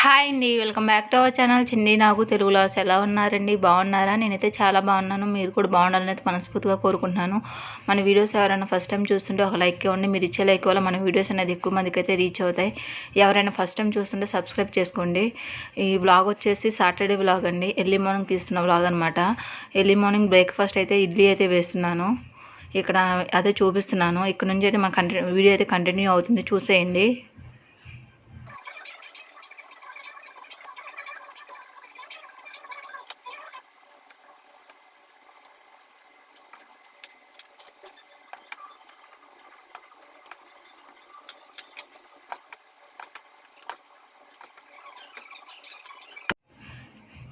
Hi అండి welcome back to our channel. చిన్ని నాకు తెలుగు లాస్ ఎలా ఉన్నారండి? బాగున్నారా? నేనైతే చాలా బాగున్నాను. మీరు కూడా బాగుండాలని అయితే మనస్ఫూర్తిగా కోరుకుంటున్నాను. మన వీడియోస్ ఎవరైనా ఫస్ట్ టైం చూస్తుంటే ఒక లైక్ ఇవ్వండి. మీరు ఇచ్చే లైక్ వల్ల మన వీడియోస్ అనేది ఎక్కువ మందికి అయితే రీచ్ అవుతాయి. ఎవరైనా ఫస్ట్ టైం చూస్తుంటే సబ్స్క్రైబ్ చేసుకోండి. ఈ బ్లాగ్ వచ్చేసి సాటర్డే బ్లాగ్ అండి. ఎర్లీ మార్నింగ్ తీస్తున్న బ్లాగ్ అనమాట ఎర్లీ మార్నింగ్ బ్రేక్ఫాస్ట్ అయితే ఇడ్లీ అయితే వేస్తున్నాను. ఇక్కడ అదే చూపిస్తున్నాను. ఇక్కడ నుంచి అయితే మన కంటిన్యూ వీడియో అయితే కంటిన్యూ అవుతుంది. చూసేయండి.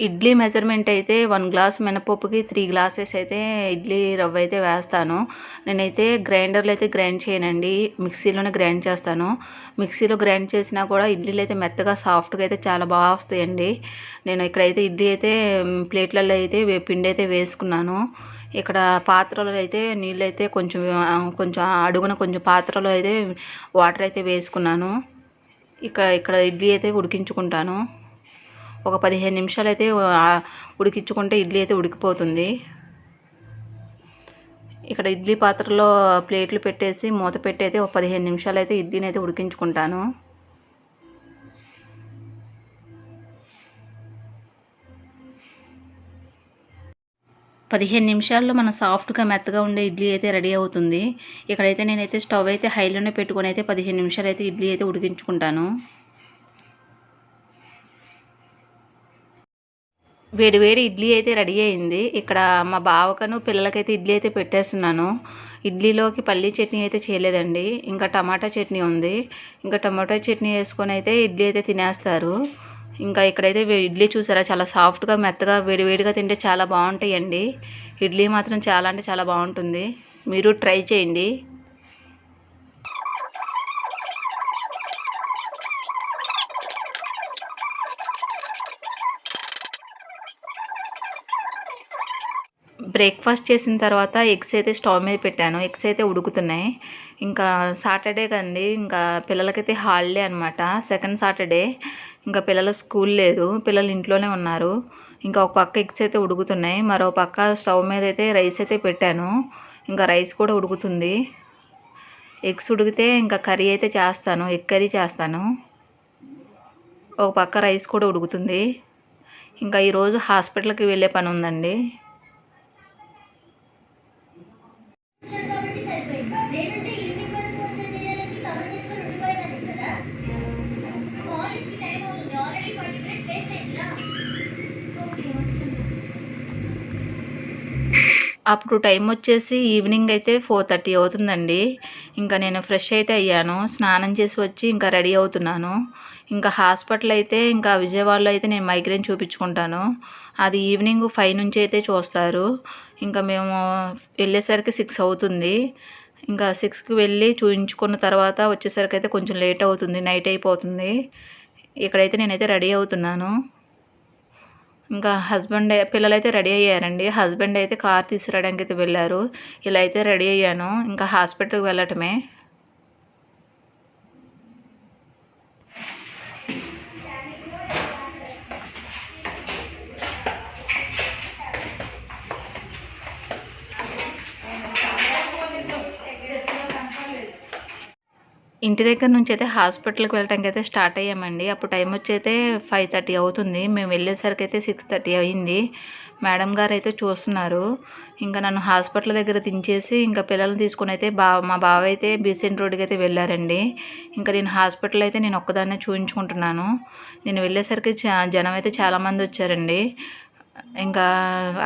ఇడ్లీ మెజర్మెంట్ అయితే వన్ గ్లాస్ మినపప్పుకి త్రీ గ్లాసెస్ అయితే ఇడ్లీ రవ్వ అయితే వేస్తాను. నేనైతే గ్రైండర్లో అయితే గ్రైండ్ చేయనండి. మిక్సీలోనే గ్రైండ్ చేస్తాను. మిక్సీలో గ్రైండ్ చేసినా కూడా ఇడ్లీలు అయితే మెత్తగా సాఫ్ట్గా అయితే చాలా బాగా వస్తాయండి. నేను ఇక్కడైతే ఇడ్లీ అయితే ప్లేట్లలో అయితే పిండి అయితే వేసుకున్నాను. ఇక్కడ పాత్రలో అయితే నీళ్ళు అయితే కొంచెం కొంచెం అడుగున కొంచెం పాత్రలో అయితే వాటర్ అయితే వేసుకున్నాను. ఇక్కడ ఇక్కడ ఇడ్లీ అయితే ఉడికించుకుంటాను. ఒక పదిహేను నిమిషాలు అయితే ఉడికించుకుంటే ఇడ్లీ అయితే ఉడికిపోతుంది. ఇక్కడ ఇడ్లీ పాత్రలో ప్లేట్లు పెట్టేసి మూత పెట్టేసి ఒక పదిహేను నిమిషాలు అయితే ఇడ్లీని అయితే ఉడికించుకుంటాను. పదిహేను నిమిషాల్లో మన సాఫ్ట్గా మెత్తగా ఉండే ఇడ్లీ అయితే రెడీ అవుతుంది. ఇక్కడైతే నేనైతే స్టవ్ అయితే హైలోనే పెట్టుకొని అయితే పదిహేను నిమిషాలు అయితే ఇడ్లీ అయితే ఉడికించుకుంటాను. వేడివేడి ఇడ్లీ అయితే రెడీ అయింది. ఇక్కడ మా బావకను పిల్లలకైతే ఇడ్లీ అయితే పెట్టేస్తున్నాను. ఇడ్లీలోకి పల్లీ చట్నీ అయితే చేయలేదండి. ఇంకా టమాటా చట్నీ ఉంది. ఇంకా టమాటా చట్నీ వేసుకొని అయితే ఇడ్లీ అయితే తినేస్తారు. ఇంకా ఇక్కడైతే ఇడ్లీ చూసారా చాలా సాఫ్ట్గా మెత్తగా వేడివేడిగా తింటే చాలా బాగుంటాయండి. ఇడ్లీ మాత్రం చాలా అంటే చాలా బాగుంటుంది. మీరు ట్రై చేయండి. బ్రేక్ఫాస్ట్ చేసిన తర్వాత ఎగ్స్ అయితే స్టవ్ మీద పెట్టాను. ఎగ్స్ అయితే ఉడుకుతున్నాయి. ఇంకా సాటర్డే కదండి ఇంకా పిల్లలకైతే హాలిడే అనమాట సెకండ్ సాటర్డే. ఇంకా పిల్లల స్కూల్ లేదు. పిల్లలు ఇంట్లోనే ఉన్నారు. ఇంకా ఒక పక్క ఎగ్స్ అయితే ఉడుకుతున్నాయి. మరో పక్క స్టవ్ మీద అయితే రైస్ అయితే పెట్టాను. ఇంకా రైస్ కూడా ఉడుకుతుంది. ఎగ్స్ ఉడికితే ఇంకా కర్రీ అయితే చేస్తాను. ఎగ్ కర్రీ చేస్తాను. ఒక పక్క రైస్ కూడా ఉడుకుతుంది. ఇంకా ఈరోజు హాస్పిటల్కి వెళ్ళే పని ఉందండి. అప్పుడు టైం వచ్చేసి ఈవినింగ్ అయితే ఫోర్ థర్టీ అవుతుందండి. ఇంకా నేను ఫ్రెష్ అయితే అయ్యాను. స్నానం చేసి వచ్చి ఇంకా రెడీ అవుతున్నాను. ఇంకా హాస్పిటల్ అయితే ఇంకా విజయవాడలో అయితే నేను మైగ్రేన్ చూపించుకుంటాను. అది ఈవినింగ్ ఫైవ్ నుంచి అయితే చూస్తారు. ఇంకా మేము వెళ్ళేసరికి సిక్స్ అవుతుంది. ఇంకా సిక్స్కి వెళ్ళి చూపించుకున్న తర్వాత వచ్చేసరికి అయితే కొంచెం లేట్ అవుతుంది. నైట్ అయిపోతుంది. ఇక్కడైతే నేనైతే రెడీ అవుతున్నాను. ఇంకా హస్బెండ్ పిల్లలైతే రెడీ అయ్యారండి. హస్బెండ్ అయితే కార్ తీసుకురావడానికి అయితే వెళ్ళారు. ఇలా అయితే రెడీ అయ్యాను. ఇంకా హాస్పిటల్కి వెళ్ళటమే. ఇంటి దగ్గర నుంచి అయితే హాస్పిటల్కి వెళ్ళటానికి అయితే స్టార్ట్ అయ్యామండి. అప్పుడు టైం వచ్చి అయితే ఫైవ్ థర్టీ అవుతుంది. మేము వెళ్ళేసరికి అయితే సిక్స్ థర్టీ అయింది. మేడం గారు అయితే చూస్తున్నారు. ఇంకా నన్ను హాస్పిటల్ దగ్గర దించేసి ఇంకా పిల్లల్ని తీసుకుని అయితే బా మా బావ అయితే బీసెంట్ రోడ్కి అయితే వెళ్ళారండి. ఇంకా నేను హాస్పిటల్ అయితే నేను ఒక్కదాన్నే చూపించుకుంటున్నాను నేను వెళ్ళేసరికి జనం అయితే చాలామంది వచ్చారండి. ఇంకా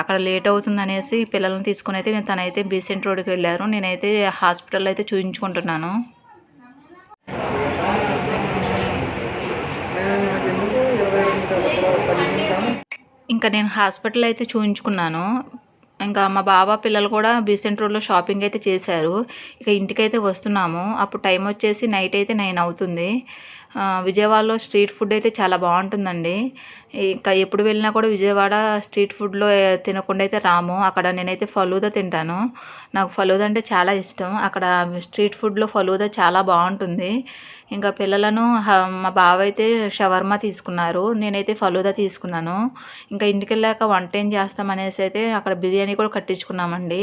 అక్కడ లేట్ అవుతుంది అనేసి పిల్లల్ని తీసుకుని అయితే నేను తనైతే బీసెంట్ రోడ్కి వెళ్ళారు. నేనైతే హాస్పిటల్ అయితే చూపించుకుంటున్నాను ఇంకా నేను హాస్పిటల్ అయితే చూపించుకున్నాను ఇంకా మా బాబా పిల్లలు కూడా బీసెంట్ రోడ్లో షాపింగ్ అయితే చేశారు. ఇక ఇంటికైతే వస్తున్నాము. అప్పుడు టైం వచ్చేసి నైట్ అయితే నైన్ అవుతుంది. విజయవాడలో స్ట్రీట్ ఫుడ్ అయితే చాలా బాగుంటుందండి. ఇంకా ఎప్పుడు వెళ్ళినా కూడా విజయవాడ స్ట్రీట్ ఫుడ్లో తినకుండా అయితే రాము. అక్కడ నేనైతే ఫలూదా తింటాను. నాకు ఫలూదా అంటే చాలా ఇష్టం. అక్కడ స్ట్రీట్ ఫుడ్లో ఫలూదా చాలా బాగుంటుంది. ఇంకా పిల్లలను మా బావ అయితే షవర్మా తీసుకున్నారు. నేనైతే ఫలూదా తీసుకున్నాను. ఇంకా ఇంటికి వెళ్ళాక వంట ఏం చేస్తామనేసి అయితే అక్కడ బిర్యానీ కూడా కట్టించుకున్నామండి.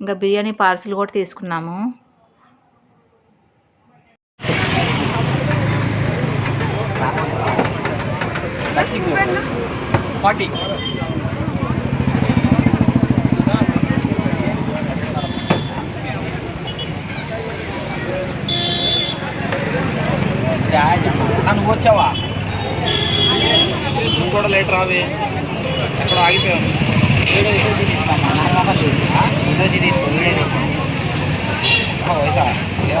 ఇంకా బిర్యానీ పార్సిల్ కూడా తీసుకున్నాము. ఫార్టీ నువ్వు వచ్చావా? నువ్వు కూడా లేట్ రావే. ఎక్కడ ఆగిపోయావు. వీడియో ఇదో తీస్తామా నా మొహం చూసి వీడియో తీసుకో వీడియో తీసుకో. వయసా? ఏం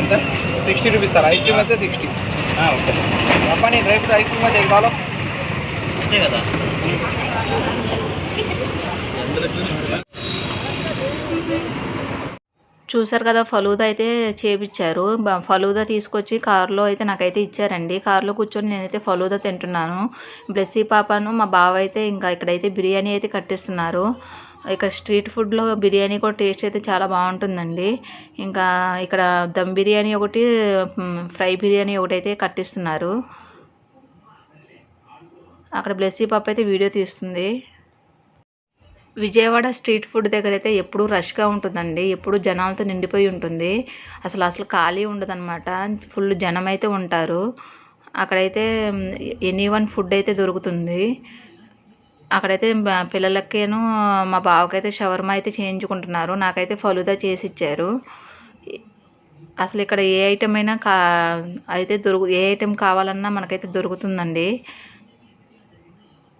ఎంత sixty rupees sir ice cream అయితే సిక్స్టీ. ఓకే. చెప్పండి డ్రై ఫ్రూట్ ఐస్ క్రీమ్ అయితే కావాలో అంతే కదా. చూసారు కదా ఫలూదా అయితే చేపించారు ఫలూదా తీసుకొచ్చి కారులో అయితే నాకైతే ఇచ్చారండి. కారులో కూర్చొని నేనైతే ఫలూదా తింటున్నాను. బ్లెస్సీ పాపను మా బావ అయితే ఇంకా ఇక్కడైతే బిర్యానీ అయితే కట్టిస్తున్నారు. ఇక్కడ స్ట్రీట్ ఫుడ్లో బిర్యానీ కూడా టేస్ట్ అయితే చాలా బాగుంటుందండి. ఇంకా ఇక్కడ దమ్ బిర్యానీ ఒకటి ఫ్రై బిర్యానీ ఒకటి అయితే కట్టిస్తున్నారు. అక్కడ బ్లెస్సీ పాప అయితే వీడియో తీస్తుంది. విజయవాడ స్ట్రీట్ ఫుడ్ దగ్గర అయితే ఎప్పుడూ రష్గా ఉంటుందండి. ఎప్పుడు జనాలతో నిండిపోయి ఉంటుంది. అసలు అసలు ఖాళీ ఉండదన్నమాట. ఫుల్ జనం అయితే ఉంటారు. అక్కడైతే ఎనీ వన్ ఫుడ్ అయితే దొరుకుతుంది. అక్కడైతే పిల్లలకేను మా బావకైతే షవర్మా అయితే చేయించుకుంటున్నారు. నాకైతే ఫలుదా చేసి ఇచ్చారు అసలు ఇక్కడ ఏ ఐటెం అయినా కా అయితే దొరుకు ఏ ఐటెం కావాలన్నా మనకైతే దొరుకుతుందండి.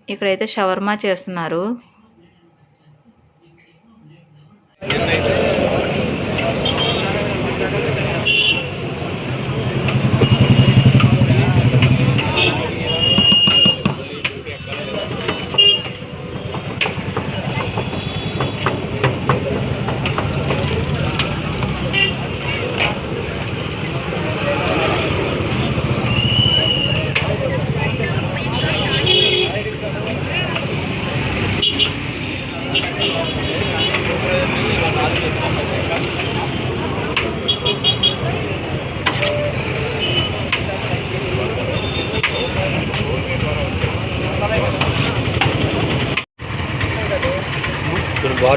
ఇక్కడైతే షవర్మా చేస్తున్నారు. Good night.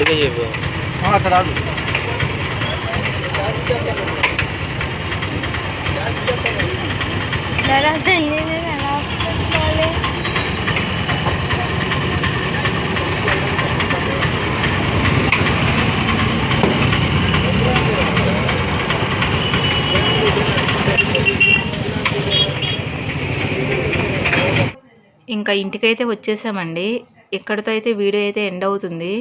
బారుగా చెప్పు. అక్కడ రాదు ఇంకా ఇంటికైతే వచ్చేసామండి. ఇక్కడితో అయితే వీడియో అయితే ఎండ్ అవుతుంది.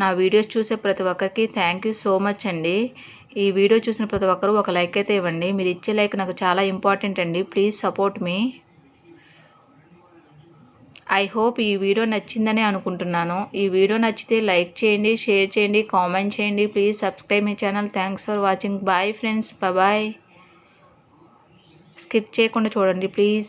నా వీడియోస్ చూసే ప్రతి ఒక్కరికి థ్యాంక్ యూ సో మచ్ అండి. ఈ వీడియో చూసిన ప్రతి ఒక్కరు ఒక లైక్ అయితే ఇవ్వండి. మీరు ఇచ్చే లైక్ నాకు చాలా ఇంపార్టెంట్ అండి. ప్లీజ్ సపోర్ట్ మీ ఐ హోప్ ఈ వీడియో నచ్చిందని అనుకుంటున్నాను. ఈ వీడియో నచ్చితే లైక్ చేయండి షేర్ చేయండి కామెంట్ చేయండి. Please subscribe my channel thanks for watching bye friends bye skip చేయకుండా చూడండి ప్లీజ్